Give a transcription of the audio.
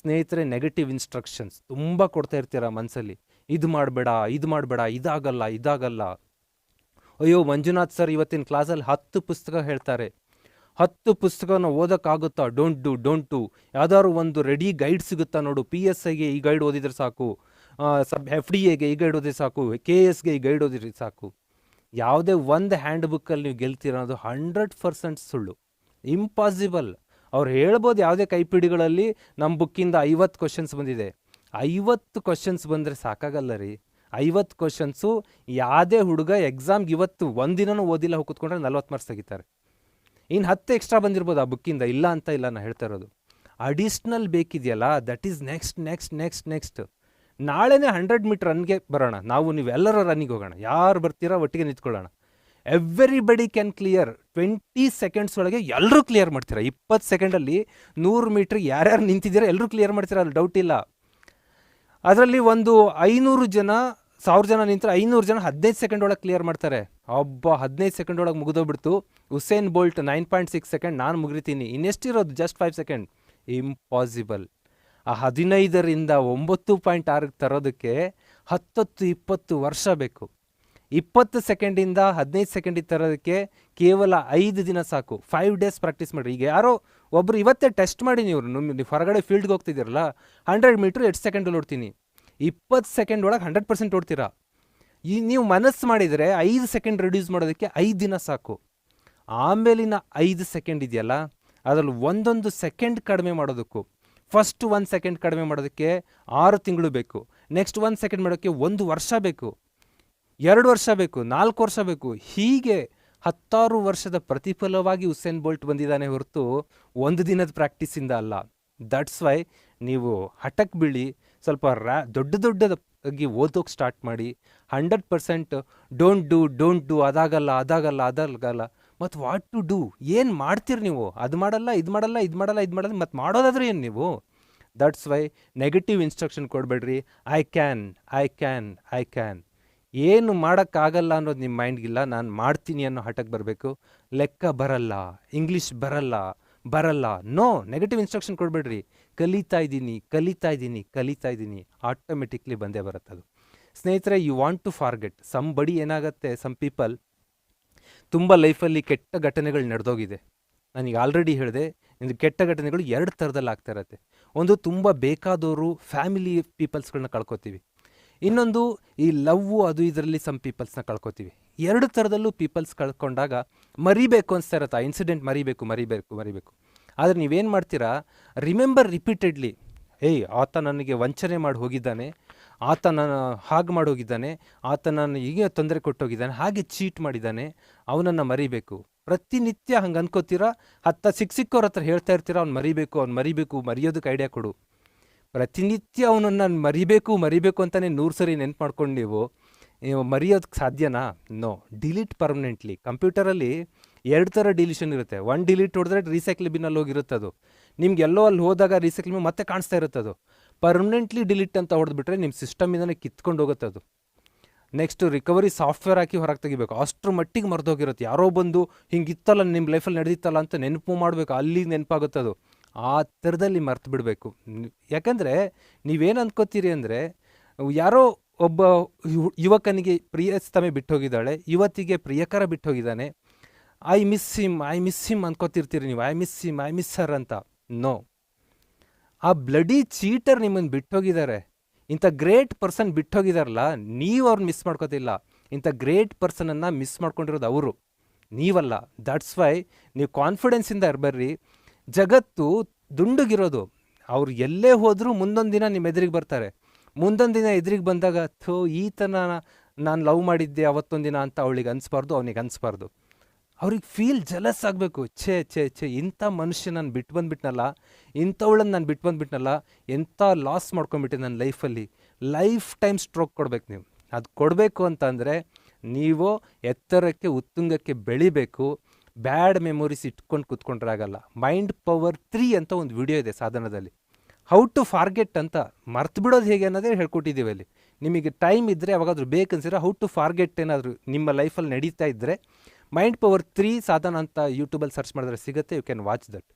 ಸ್ನೇಹಿತರೆ negative instructions ತುಂಬ ಕೊಡ್ತಾ ಇರ್ತೀರ ಮನಸ್ಸಲ್ಲಿ ಇದು ಮಾಡಬೇಡ ಇದು ಮಾಡಬೇಡ, ಇದಾಗಲ್ಲ ಇದಾಗಲ್ಲ. ಅಯ್ಯೋ, ಮಂಜುನಾಥ್ ಸರ್ ಇವತ್ತಿನ ಕ್ಲಾಸಲ್ಲಿ ಹತ್ತು ಪುಸ್ತಕ ಹೇಳ್ತಾರೆ. ಹತ್ತು ಪುಸ್ತಕನ ಓದೋಕ್ಕಾಗುತ್ತಾ? ಡೋಂಟ್ ಡು ಡೋಂಟ್ ಡು ಯಾವ್ದಾದ್ರು ಒಂದು ರೆಡಿ ಗೈಡ್ ಸಿಗುತ್ತಾ ನೋಡು. ಪಿ ಎಸ್ ಐಗೆ ಈ ಗೈಡ್ ಓದಿದ್ರೆ ಸಾಕು. ಸಬ್ ಎಫ್ ಡಿ ಎಗೆ ಈ ಗೈಡ್ ಓದಿದ್ರೆ ಸಾಕು. ಕೆ ಎಸ್ಗೆ ಈ ಗೈಡ್ ಓದಿದ್ರೆ ಸಾಕು. ಯಾವುದೇ ಒಂದು ಹ್ಯಾಂಡ್ ಬುಕ್ಕಲ್ಲಿ ನೀವು ಗೆಲ್ತೀರ ಹಂಡ್ರೆಡ್ ಪರ್ಸೆಂಟ್ ಸುಳ್ಳು. ಇಂಪಾಸಿಬಲ್ ಅವ್ರು ಹೇಳ್ಬೋದು ಯಾವುದೇ ಕೈಪಿಡಿಗಳಲ್ಲಿ ನಮ್ಮ ಬುಕ್ಕಿಂದ ಐವತ್ತು ಕ್ವಶನ್ಸ್ ಬಂದಿದೆ. ಐವತ್ತು ಕ್ವಶನ್ಸ್ ಬಂದರೆ ಸಾಕಾಗಲ್ಲ ರೀ. ಐವತ್ತು ಕ್ವಶನ್ಸು ಯಾವುದೇ ಹುಡುಗ ಎಕ್ಸಾಮ್ಗೆ ಇವತ್ತು ಒಂದಿನೂ ಓದಿಲ್ಲ, ಹೋಗಿ ಕೂತ್ಕೊಂಡ್ರೆ ನಲ್ವತ್ತು ಮಾರ್ಕ್ಸ್ ತೆಗಿತಾರೆ. ಇನ್ನು ಹತ್ತು ಎಕ್ಸ್ಟ್ರಾ ಬಂದಿರ್ಬೋದು ಆ ಬುಕ್ಕಿಂದ ಇಲ್ಲ ಅಂತ ಇಲ್ಲ ನಾನು ಹೇಳ್ತಾ ಇರೋದು. Additional ಬೇಕಿದೆಯಲ್ಲ that is next next next next ನಾಳೆನೇ ಹಂಡ್ರೆಡ್ ಮೀಟ್ರ್ ರನ್ಗೆ ಬರೋಣ. ನಾವು ನೀವೆಲ್ಲರೂ ರನ್ನಿಗೆ ಹೋಗೋಣ. ಯಾರು ಬರ್ತೀರಾ ಒಟ್ಟಿಗೆ ನಿಂತ್ಕೊಳ್ಳೋಣ. Everybody can clear twenty seconds ಒಳಗೆ ಎಲ್ಲರೂ ಕ್ಲಿಯರ್ ಮಾಡ್ತೀರಾ? ಇಪ್ಪತ್ತು ಸೆಕೆಂಡಲ್ಲಿ ನೂರು ಮೀಟ್ರ್ ಯಾರ್ಯಾರು ನಿಂತಿದ್ದೀರಾ ಎಲ್ಲರೂ ಕ್ಲಿಯರ್ ಮಾಡ್ತೀರಾ? ಅಲ್ಲಿ ಡೌಟ್ ಇಲ್ಲ. ಅದರಲ್ಲಿ ಒಂದು ಐನೂರು ಜನ, ಸಾವಿರ ಜನ ನಿಂತರೆ ಐನೂರು ಜನ ಹದಿನೈದು ಸೆಕೆಂಡ್ ಒಳಗೆ ಕ್ಲಿಯರ್ ಮಾಡ್ತಾರೆ. ಒಬ್ಬ ಹದಿನೈದು ಸೆಕೆಂಡ್ ಒಳಗೆ ಮುಗಿದೋಗ್ಬಿಡ್ತು. Usain Bolt nine point six second ನಾನು ಮುಗಿತೀನಿ ಇನ್ನೆಷ್ಟಿರೋದು? ಜಸ್ಟ್ ಫೈವ್ ಸೆಕೆಂಡ್ ಇಂಪಾಸಿಬಲ್ ಆ ಹದಿನೈದರಿಂದ ಒಂಬತ್ತು ಪಾಯಿಂಟ್ ಆರಕ್ಕೆ ತರೋದಕ್ಕೆ ಹತ್ತತ್ತು ಇಪ್ಪತ್ತು ವರ್ಷ ಬೇಕು. ಇಪ್ಪತ್ತು ಸೆಕೆಂಡಿಂದ ಹದಿನೈದು ಸೆಕೆಂಡಿಗೆ ತರೋದಕ್ಕೆ ಕೇವಲ ಐದು ದಿನ ಸಾಕು. ಫೈವ್ ಡೇಸ್ ಪ್ರಾಕ್ಟೀಸ್ ಮಾಡಿರಿ ಈಗ ಯಾರೋ ಒಬ್ರು ಇವತ್ತೇ ಟೆಸ್ಟ್ ಮಾಡಿ ನೀವು ನೀವು ಹೊರಗಡೆ ಫೀಲ್ಡ್ಗೆ ಹೋಗ್ತಿದ್ದೀರಲ್ಲ ಹಂಡ್ರೆಡ್ ಮೀಟ್ರ್ ಎಷ್ಟು ಸೆಕೆಂಡಲ್ಲಿ ಓಡ್ತೀನಿ? ಇಪ್ಪತ್ತು ಸೆಕೆಂಡ್ ಒಳಗೆ ಹಂಡ್ರೆಡ್ ಪರ್ಸೆಂಟ್ ಓಡ್ತೀರಾ? ಈ ನೀವು ಮನಸ್ಸು ಮಾಡಿದರೆ ಐದು ಸೆಕೆಂಡ್ ರಿಡ್ಯೂಸ್ ಮಾಡೋದಕ್ಕೆ ಐದು ದಿನ ಸಾಕು. ಆಮೇಲಿನ ಐದು ಸೆಕೆಂಡ್ ಇದೆಯಲ್ಲ, ಅದರಲ್ಲಿ ಒಂದೊಂದು ಸೆಕೆಂಡ್ ಕಡಿಮೆ ಮಾಡೋದಕ್ಕೂ ಫಸ್ಟ್ ಒಂದು ಸೆಕೆಂಡ್ ಕಡಿಮೆ ಮಾಡೋದಕ್ಕೆ ಆರು ತಿಂಗಳು ಬೇಕು. ನೆಕ್ಸ್ಟ್ ಒಂದು ಸೆಕೆಂಡ್ ಮಾಡೋಕ್ಕೆ ಒಂದು ವರ್ಷ ಬೇಕು. ಎರಡು ವರ್ಷ ಬೇಕು, ನಾಲ್ಕು ವರ್ಷ ಬೇಕು, ಹೀಗೆ ಹತ್ತಾರು ವರ್ಷದ ಪ್ರತಿಫಲವಾಗಿ ಉಸೇನ್ ಬೋಲ್ಟ್ ಬಂದಿದ್ದಾನೆ ಹೊರತು ಒಂದು ದಿನದ ಪ್ರಾಕ್ಟೀಸಿಂದ ಅಲ್ಲ. ದಟ್ಸ್ ವೈ ನೀವು ಹಠಕ್ಕೆ ಬೀಳಿ, ಸ್ವಲ್ಪ ರ್ಯಾ ದೊಡ್ಡ ದೊಡ್ಡದಾಗಿ ಓದೋಕೆ ಸ್ಟಾರ್ಟ್ ಮಾಡಿ hundred percent don't do don't do ಅದಾಗಲ್ಲ ಅದಾಗಲ್ಲ ಅದಾಗಲ್ಲ ಮತ್ತು ವಾಟ್ ಟು ಡೂ ಏನು ಮಾಡ್ತೀರಿ ನೀವು? ಅದು ಮಾಡಲ್ಲ, ಇದು ಮಾಡಲ್ಲ ಇದು ಮಾಡಲ್ಲ ಇದು ಮಾಡಲ್ಲ ಮತ್ತು ಮಾಡೋದಾದ್ರೆ ಏನು ನೀವು? That's why negative instruction ಕೊಡಬೇಡ್ರಿ. I can I can I can ಏನು ಮಾಡೋಕ್ಕಾಗಲ್ಲ ಅನ್ನೋದು ನಿಮ್ಮ ಮೈಂಡ್ಗಿಲ್ಲ. ನಾನು ಮಾಡ್ತೀನಿ ಅನ್ನೋ ಹಠಕ್ಕೆ ಬರಬೇಕು. ಲೆಕ್ಕ ಬರಲ್ಲ. ಇಂಗ್ಲೀಷ್ ಬರಲ್ಲ. ಬರಲ್ಲ. ನೋ ನೆಗೆಟಿವ್ ಇನ್ಸ್ಟ್ರಕ್ಷನ್ ಕೊಡಬೇಡ್ರಿ. ಕಲಿತಾ ಇದ್ದೀನಿ ಕಲಿತಾ ಇದ್ದೀನಿ ಕಲಿತಾ ಇದ್ದೀನಿ. ಆಟೋಮೆಟಿಕ್ಲಿ ಬಂದೇ ಬರುತ್ತೆ ಅದು. ಸ್ನೇಹಿತರೆ you want to forget somebody ಏನಾಗುತ್ತೆ? ಸಮ್ ಪೀಪಲ್ ತುಂಬ ಲೈಫಲ್ಲಿ ಕೆಟ್ಟ ಘಟನೆಗಳು ನಡೆದೋಗಿದೆ. ನನಗೆ ಆಲ್ರೆಡಿ ಹೇಳಿದೆ, ಇದು ಕೆಟ್ಟ ಘಟನೆಗಳು ಎರಡು ಥರದಲ್ಲಿ ಆಗ್ತಾ ಇರತ್ತೆ. ಒಂದು, ತುಂಬ ಬೇಕಾದವರು ಫ್ಯಾಮಿಲಿ ಪೀಪಲ್ಸ್ಗಳನ್ನ ಕಳ್ಕೊತೀವಿ. ಇನ್ನೊಂದು, ಈ ಲವ್ ಅದು ಇದರಲ್ಲಿ ಸಮ್ ಪೀಪಲ್ಸ್ನ ಕಳ್ಕೊತೀವಿ. ಎರಡು ಥರದಲ್ಲೂ ಪೀಪಲ್ಸ್ ಕಳ್ಕೊಂಡಾಗ ಮರಿಬೇಕು ಅನಿಸ್ತಾ ಇರತ್ತೆ. ಇನ್ಸಿಡೆಂಟ್ ಮರಿಬೇಕು ಮರಿಬೇಕು ಮರಿಬೇಕು. ಆದರೆ ನೀವೇನು ಮಾಡ್ತೀರಾ? ರಿಮೆಂಬರ್ ರಿಪೀಟೆಡ್ಲಿ ಏಯ್, ಆತ ನನಗೆ ವಂಚನೆ ಮಾಡಿ ಹೋಗಿದ್ದಾನೆ. ಆತ ನಾನು ಹಾಗೆ ಮಾಡಿ ಹೋಗಿದ್ದಾನೆ. ಆತ ನಾನು ಹೀಗೆ ತೊಂದರೆ ಕೊಟ್ಟೋಗಿದ್ದಾನೆ. ಹಾಗೆ ಚೀಟ್ ಮಾಡಿದ್ದಾನೆ. ಅವನನ್ನು ಮರಿಬೇಕು. ಪ್ರತಿನಿತ್ಯ ಹಂಗೆ ಅನ್ಕೋತೀರಾ? ಹತ್ತ ಸಿಕ್ಕ ಸಿಕ್ಕೋರ ಹತ್ರ ಹೇಳ್ತಾ ಇರ್ತೀರಾ, ಅವ್ನು ಮರಿಬೇಕು ಅವ್ನು ಮರಿಬೇಕು, ಮರಿಯೋದಕ್ಕೆ ಐಡಿಯಾ ಕೊಡು. ಪ್ರತಿನಿತ್ಯ ಅವನನ್ನು ಮರಿಬೇಕು ಮರಿಬೇಕು ಅಂತಲೇ ನೂರು ಸರಿ ನೆನ್ಪು ಮಾಡ್ಕೊಂಡು ನೀವು. ನೀವು ಮರೆಯೋದಕ್ಕೆ ಸಾಧ್ಯನಾ? ನೋ. Delete permanently. ಕಂಪ್ಯೂಟರಲ್ಲಿ ಎರಡು ಥರ ಡಿಲೀಷನ್ ಇರುತ್ತೆ. ಒನ್ ಡಿಲೀಟ್ ಹೊಡೆದ್ರೆ ರೀಸೈಕ್ಲ್ ಬಿನ್ನಲ್ಲಿ ಹೋಗಿರುತ್ತೆ ಅದು ನಿಮ್ಗೆ ಎಲ್ಲೋ ಅಲ್ಲಿ ಹೋದಾಗ ರೀಸೈಕ್ಲ್ ಬಿನ್ ಮತ್ತೆ ಕಾಣಿಸ್ತಾ ಇರುತ್ತೆ ಅದು ಪರ್ಮನೆಂಟ್ಲಿ ಡಿಲೀಟ್ ಅಂತ ಹೊಡೆದ್ಬಿಟ್ರೆ ನಿಮ್ಮ ಸಿಸ್ಟಮಿಂದನೇ ಕಿತ್ಕೊಂಡು ಹೋಗುತ್ತೆ ಅದು ನೆಕ್ಸ್ಟ್ ರಿಕವರಿ ಸಾಫ್ಟ್ವೇರ್ ಹಾಕಿ ಹೊರಗೆ ತೆಗಿಬೇಕು. ಅಷ್ಟರ ಮಟ್ಟಿಗೆ ಮರೆದೋಗಿರುತ್ತೆ. ಯಾರೋ ಬಂದು ಹಿಂಗಿತ್ತಲ್ಲ ನಿಮ್ಮ ಲೈಫಲ್ಲಿ ನಡೆದಿತ್ತಲ್ಲ ಅಂತ ನೆನಪು ಮಾಡಬೇಕು. ಅಲ್ಲಿ ನೆನಪಾಗುತ್ತೆ ಅದು ಆ ಥರದಲ್ಲಿ ಮರ್ತು ಬಿಡಬೇಕು ಯಾಕಂದರೆ ನೀವೇನು ಅಂದ್ಕೋತೀರಿ ಅಂದರೆ, ಯಾರೋ ಒಬ್ಬ ಯುವಕನಿಗೆ ಪ್ರಿಯಸ್ತಮೆ ಬಿಟ್ಟು ಹೋಗಿದ್ದಾಳೆ ಯುವತಿಗೆ ಪ್ರಿಯಕರ ಬಿಟ್ಟು ಹೋಗಿದ್ದಾನೆ I miss him I miss him ಅನ್ಕೋತಿರ್ತೀರಿ ನೀವು. I miss him I miss sir ಅಂತ. ನೋ ಆ ಬ್ಲಡಿ ಚೀಟರ್ ನಿಮ್ಮನ್ನು ಬಿಟ್ಟೋಗಿದ್ದಾರೆ. ಇಂಥ ಗ್ರೇಟ್ ಪರ್ಸನ್ ಬಿಟ್ಟೋಗಿದಾರಲ್ಲ, ನೀವು ಅವ್ರನ್ನ ಮಿಸ್ ಮಾಡ್ಕೋತಿಲ್ಲ. ಇಂಥ ಗ್ರೇಟ್ ಪರ್ಸನನ್ನು ಮಿಸ್ ಮಾಡ್ಕೊಂಡಿರೋದು ಅವರು. ನೀವಲ್ಲ. ದಟ್ಸ್ ವೈ ನೀವು ಕಾನ್ಫಿಡೆನ್ಸಿಂದ ಇರಬರ್ರಿ. ಜಗತ್ತು ದುಂಡುಗಿರೋದು. ಅವ್ರು ಎಲ್ಲೇ ಹೋದರೂ ಮುಂದೊಂದು ದಿನ ನಿಮ್ಮ ಎದುರಿಗೆ ಬರ್ತಾರೆ. ಮುಂದೊಂದು ದಿನ ಎದುರಿಗೆ ಬಂದಾಗ, ಥೋ ಈತನ ನಾನು ಲವ್ ಮಾಡಿದ್ದೆ ಅವತ್ತೊಂದು ದಿನ ಅಂತ ಅವಳಿಗೆ ಅನಿಸ್ಬಾರ್ದು, ಅವನಿಗೆ ಅನಿಸ್ಬಾರ್ದು. ಅವ್ರಿಗೆ ಫೀಲ್ ಜಲಸ್ ಆಗಬೇಕು. ಛೇ ಛೇ ಛೇ, ಇಂಥ ಮನುಷ್ಯ ನಾನು ಬಿಟ್ಟು ಬಂದ್ಬಿಟ್ನಲ್ಲ ಇಂಥವಳನ್ನು ನಾನು ಬಿಟ್ಟು ಬಂದ್ಬಿಟ್ನಲ್ಲ, ಎಂಥ ಲಾಸ್ ಮಾಡ್ಕೊಂಡ್ಬಿಟ್ಟೆ ನನ್ನ ಲೈಫಲ್ಲಿ. ಲೈಫ್ ಟೈಮ್ ಸ್ಟ್ರೋಕ್ ಕೊಡ್ಬೇಕು ನೀವು. ಅದು ಕೊಡಬೇಕು ಅಂತಂದರೆ, ನೀವು ಎತ್ತರಕ್ಕೆ, ಉತ್ತುಂಗಕ್ಕೆ ಬೆಳಿಬೇಕು. ಬ್ಯಾಡ್ ಮೆಮೊರೀಸ್ ಇಟ್ಕೊಂಡು ಕೂತ್ಕೊಂಡ್ರೆ ಆಗಲ್ಲ ಮೈಂಡ್ ಪವರ್ ತ್ರೀ ಅಂತ ಒಂದು ವಿಡಿಯೋ ಇದೆ ಸಾಧನದಲ್ಲಿ. ಹೌ ಟು ಫಾರ್ಗೆಟ್ ಅಂತ ಮರ್ತು ಬಿಡೋದು ಹೇಗೆ ಅನ್ನೋದೇ ಹೇಳ್ಕೊಟ್ಟಿದ್ದೀವಿ ಅಲ್ಲಿ. ನಿಮಗೆ ಟೈಮ್ ಇದ್ದರೆ ಯಾವಾಗಾದ್ರೂ ಬೇಕನ್ಸಿರ ಹೌ ಟು ಫಾರ್ಗೆಟ್ ಏನಾದರೂ ನಿಮ್ಮ ಲೈಫಲ್ಲಿ ನಡೀತಾ ಇದ್ದರೆ ಮೈಂಡ್ ಪವರ್ ತ್ರೀ ಸಾಧನ ಅಂತ ಯೂಟ್ಯೂಬಲ್ಲಿ ಸರ್ಚ್ ಮಾಡಿದ್ರೆ ಸಿಗುತ್ತೆ. You can watch that